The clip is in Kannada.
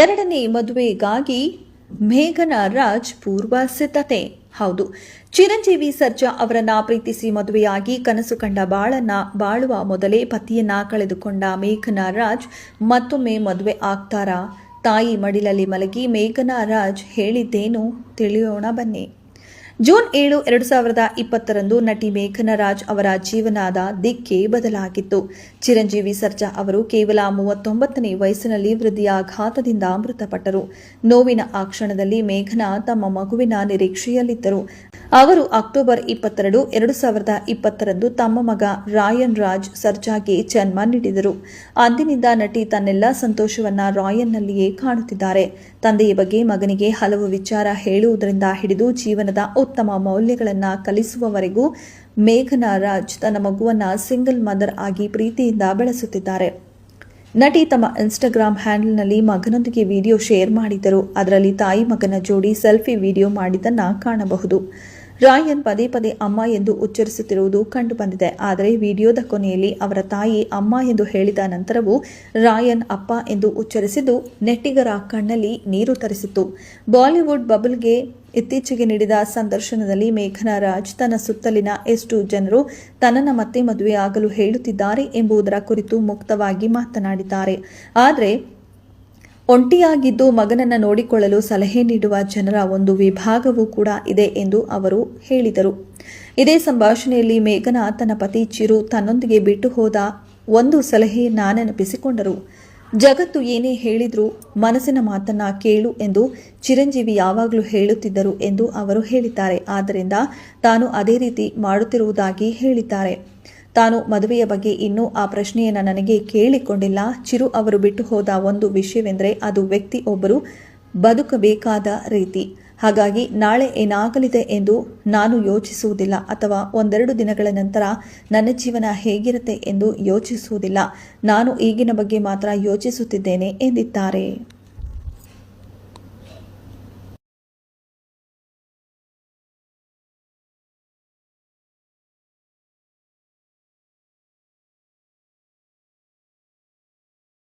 ಎರಡನೇ ಮದುವೆಗಾಗಿ ಮೇಘನ ರಾಜ್ ಪೂರ್ವ ಸಿದ್ಧತೆ ಹೌದು, ಚಿರಂಜೀವಿ ಸರ್ಜಾ ಅವರನ್ನ ಪ್ರೀತಿಸಿ ಮದುವೆಯಾಗಿ ಕನಸು ಕಂಡ ಬಾಳನ್ನ ಬಾಳುವ ಮೊದಲೇ ಪತಿಯನ್ನ ಕಳೆದುಕೊಂಡ ಮೇಘನ ರಾಜ್ ಮತ್ತೊಮ್ಮೆ ಮದುವೆ ಆಗ್ತಾರಾ? ತಾಯಿ ಮಡಿಲಲ್ಲಿ ಮಲಗಿ ಮೇಘನ ರಾಜ್ ಹೇಳಿದ್ದೇನು? ತಿಳಿಯೋಣ ಬನ್ನಿ. ಜೂನ್ ಏಳು, ಎರಡು ಸಾವಿರದ ಇಪ್ಪತ್ತರಂದು ನಟಿ ಮೇಘನರಾಜ್ ಅವರ ಜೀವನದ ದಿಕ್ಕೇ ಬದಲಾಗಿತ್ತು. ಚಿರಂಜೀವಿ ಸರ್ಜಾ ಅವರು ಕೇವಲ ಮೂವತ್ತೊಂಬತ್ತನೇ ವಯಸ್ಸಿನಲ್ಲಿ ವೃದ್ಧಿಯಾಘಾತದಿಂದ ಮೃತಪಟ್ಟರು. ನೋವಿನ ಆ ಕ್ಷಣದಲ್ಲಿ ಮೇಘನಾ ತಮ್ಮ ಮಗುವಿನ ನಿರೀಕ್ಷೆಯಲ್ಲಿದ್ದರು. ಅವರು ಅಕ್ಟೋಬರ್ ಇಪ್ಪತ್ತೆರಡು, ಎರಡು ಸಾವಿರದ ಇಪ್ಪತ್ತರಂದು ತಮ್ಮ ಮಗ ರಾಯನ್ ರಾಜ್ ಸರ್ಜಾಗೆ ಜನ್ಮ ನೀಡಿದರು. ಅಂದಿನಿಂದ ನಟಿ ತನ್ನೆಲ್ಲ ಸಂತೋಷವನ್ನ ರಾಯನ್ನಲ್ಲಿಯೇ ಕಾಣುತ್ತಿದ್ದಾರೆ. ತಂದೆಯ ಬಗ್ಗೆ ಮಗನಿಗೆ ಹಲವು ವಿಚಾರ ಹೇಳುವುದರಿಂದ ಹಿಡಿದು ಜೀವನದ ಉತ್ತಮ ಮೌಲ್ಯಗಳನ್ನು ಕಲಿಸುವವರೆಗೂ ಮೇಘನಾ ರಾಜ್ ತನ್ನ ಮಗುವನ್ನ ಸಿಂಗಲ್ ಮದರ್ ಆಗಿ ಪ್ರೀತಿಯಿಂದ ಬೆಳೆಸುತ್ತಿದ್ದಾರೆ. ನಟಿ ತಮ್ಮ ಇನ್ಸ್ಟಾಗ್ರಾಮ್ ಹ್ಯಾಂಡಲ್ನಲ್ಲಿ ಮಗನೊಂದಿಗೆ ವಿಡಿಯೋ ಶೇರ್ ಮಾಡಿದ್ದರು. ಅದರಲ್ಲಿ ತಾಯಿ ಮಗನ ಜೋಡಿ ಸೆಲ್ಫಿ ವಿಡಿಯೋ ಮಾಡಿದ್ದನ್ನು ಕಾಣಬಹುದು. ರಾಯನ್ ಪದೇ ಪದೇ ಅಮ್ಮ ಎಂದು ಉಚ್ಚರಿಸುತ್ತಿರುವುದು ಕಂಡುಬಂದಿದೆ. ಆದರೆ ವಿಡಿಯೋದ ಕೊನೆಯಲ್ಲಿ ಅವರ ತಾಯಿ ಅಮ್ಮ ಎಂದು ಹೇಳಿದ ನಂತರವೂ ರಾಯನ್ ಅಪ್ಪ ಎಂದು ಉಚ್ಚರಿಸಿದ್ದು ನೆಟ್ಟಿಗರ ಕಣ್ಣಲ್ಲಿ ನೀರು ತರಿಸಿತ್ತು. ಬಾಲಿವುಡ್ ಬಬಲ್ಗೆ ಇತ್ತೀಚೆಗೆ ನೀಡಿದ ಸಂದರ್ಶನದಲ್ಲಿ ಮೇಘನಾ ರಾಜ್ ತನ್ನ ಸುತ್ತಲಿನ ಎಷ್ಟು ಜನರು ತನ್ನ ಮತ್ತೆ ಮದುವೆಯಾಗಲು ಹೇಳುತ್ತಿದ್ದಾರೆ ಎಂಬುದರ ಕುರಿತು ಮುಕ್ತವಾಗಿ ಮಾತನಾಡಿದ್ದಾರೆ. ಆದರೆ ಒಂಟಿಯಾಗಿದ್ದು ಮಗನನ್ನು ನೋಡಿಕೊಳ್ಳಲು ಸಲಹೆ ನೀಡುವ ಜನರ ಒಂದು ವಿಭಾಗವೂ ಕೂಡ ಇದೆ ಎಂದು ಅವರು ಹೇಳಿದರು. ಇದೇ ಸಂಭಾಷಣೆಯಲ್ಲಿ ಮೇಘನಾ ತನ್ನ ಪತಿ ಚಿರು ತನ್ನೊಂದಿಗೆ ಬಿಟ್ಟು ಹೋದ ಒಂದು ಸಲಹೆ ನೆನಪಿಸಿಕೊಂಡರು ಜಗತ್ತು ಏನೇ ಹೇಳಿದ್ರೂ ಮನಸ್ಸಿನ ಮಾತನ್ನ ಕೇಳು ಎಂದು ಚಿರಂಜೀವಿ ಯಾವಾಗಲೂ ಹೇಳುತ್ತಿದ್ದರು ಎಂದು ಅವರು ಹೇಳಿದ್ದಾರೆ. ಆದ್ದರಿಂದ ತಾನು ಅದೇ ರೀತಿ ಮಾಡುತ್ತಿರುವುದಾಗಿ ಹೇಳಿದ್ದಾರೆ. ತಾನು ಮದುವೆಯ ಬಗ್ಗೆ ಇನ್ನೂ ಆ ಪ್ರಶ್ನೆಯನ್ನು ನನಗೆ ಕೇಳಿಕೊಂಡಿಲ್ಲ. ಚಿರು ಅವರು ಬಿಟ್ಟು ಹೋದ ಒಂದು ವಿಷಯವೆಂದರೆ ಅದು ವ್ಯಕ್ತಿ ಒಬ್ಬರು ಬದುಕಬೇಕಾದ ರೀತಿ. ಹಾಗಾಗಿ ನಾಳೆ ಏನಾಗಲಿದೆ ಎಂದು ನಾನು ಯೋಚಿಸುವುದಿಲ್ಲ ಅಥವಾ ಒಂದೆರಡು ದಿನಗಳ ನಂತರ ನನ್ನ ಜೀವನ ಹೇಗಿರುತ್ತೆ ಎಂದು ಯೋಚಿಸುವುದಿಲ್ಲ. ನಾನು ಈಗಿನ ಬಗ್ಗೆ ಮಾತ್ರ ಯೋಚಿಸುತ್ತಿದ್ದೇನೆ ಎಂದಿದ್ದಾರೆ.